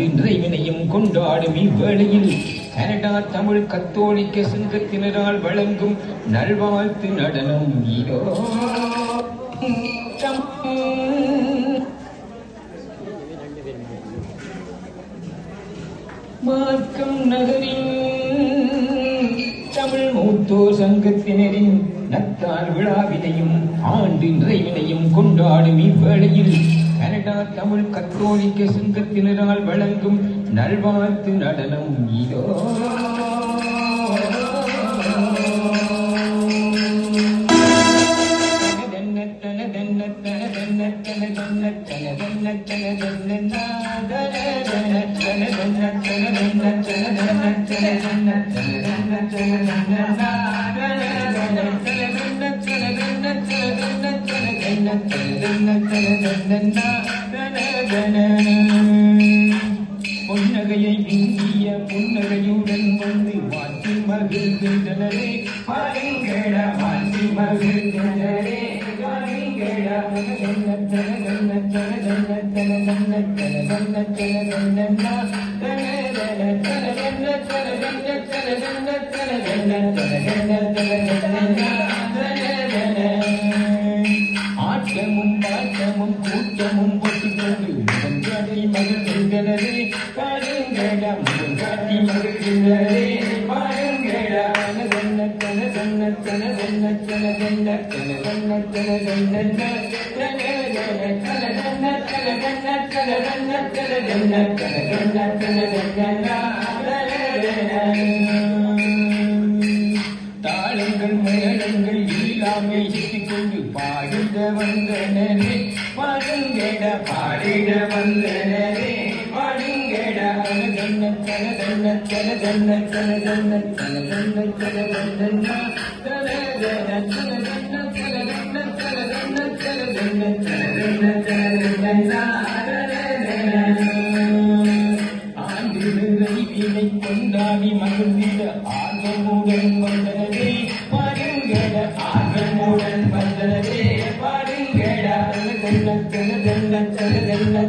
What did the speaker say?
ஆண்டு இவனையும் கொண்டாடும் இவ்வேளையில் கனடா தமிழ் கத்தோலிக்க சங்கத்தினரால் வழங்கும் நல்வாழ்த்து நடனம் இதோ. மார்க்கம் நகரின் தமிழ் மூத்தோர் சங்கத்தினரின் நத்தார் விழாவினையும் ஆண்டு இறைவினையும் கொண்டாடும் இவ்வேளையில் கனடா தமிழ் கத்தோலிக்க சங்கத்தினரால் வழங்கும் நல்வாழ்த்து நடனம் இதோ Thank you. புன்னகையை விங்கிய புன்னகையுடன் வந்து வாழ்த்தி மகிழ்கின்றனரே. பாருங்கட வாழ்த்தி மகிழ்கின்றனரே. பாருங்கட ஆட்டமும் கூட்டமும் கூட்டமும் கொட்டுகிறது மஞ்சளில் மகிழ்கின்றனரே பாருங்கடா காட்டி மகிழ்கின்றனரே பாருங்கடா சன்னத்தன சன்னத்தன சன்னத்தன சன்னத்தன சன்னத்தன சன்னத்தன சன்னத்தன தாளங்கள் மேளங்கள் இல்லாமல் சித்திக் பாடிட வந்தனரே பாடுங்கட பாடிட வந்தனரே பாடுங்கட தன தன தன தன தன தன தன தன தன தன தன கொண்டாடி மகிழ்ந்த ஆர்வமுடன் வந்தனரே na na na na na